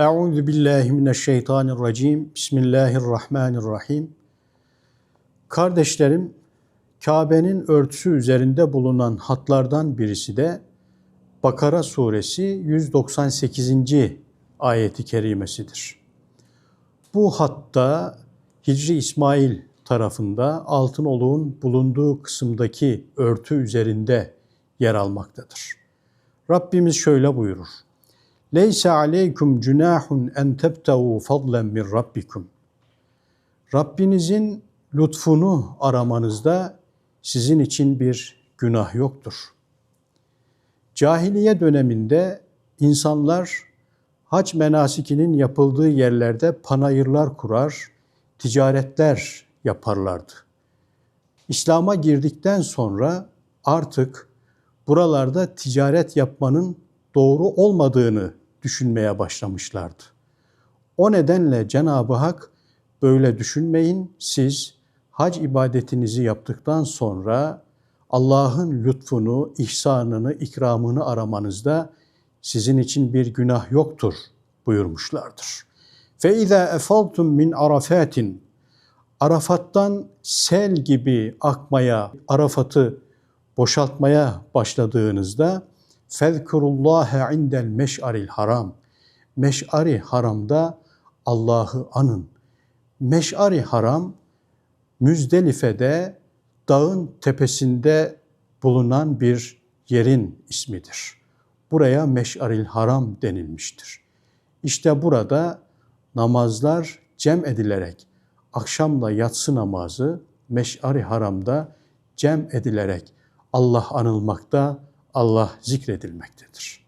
Euzu billahi mineşşeytanirracim. Bismillahirrahmanirrahim. Kardeşlerim, Kabe'nin örtüsü üzerinde bulunan hatlardan birisi de Bakara suresi 198. ayeti kerimesidir. Bu hatta Hicri İsmail tarafında Altınoluk'un bulunduğu kısımdaki örtü üzerinde yer almaktadır. Rabbimiz şöyle buyurur. Leyse aleykum cunahun en tebtegu fadlen min rabbikum. Rabbinizin lütfunu aramanızda sizin için bir günah yoktur. Cahiliye döneminde insanlar hac menasikinin yapıldığı yerlerde panayırlar kurar, ticaretler yaparlardı. İslam'a girdikten sonra artık buralarda ticaret yapmanın doğru olmadığını düşünmeye başlamışlardı. O nedenle Cenab-ı Hak böyle düşünmeyin. Siz hac ibadetinizi yaptıktan sonra Allah'ın lütfunu, ihsanını, ikramını aramanızda sizin için bir günah yoktur buyurmuşlardır. İzâ efaltum min arafatin Arafat'tan sel gibi akmaya, Arafat'ı boşaltmaya başladığınızda fezkurullâhe indel meş'aril haram. Meş'ari haramda Allah'ı anın. Meş'ari haram Müzdelife'de dağın tepesinde bulunan bir yerin ismidir. Buraya Meş'aril Haram denilmiştir. İşte burada namazlar cem edilerek akşamla yatsı namazı Meş'ari Haram'da cem edilerek Allah anılmakta, Allah zikredilmektedir.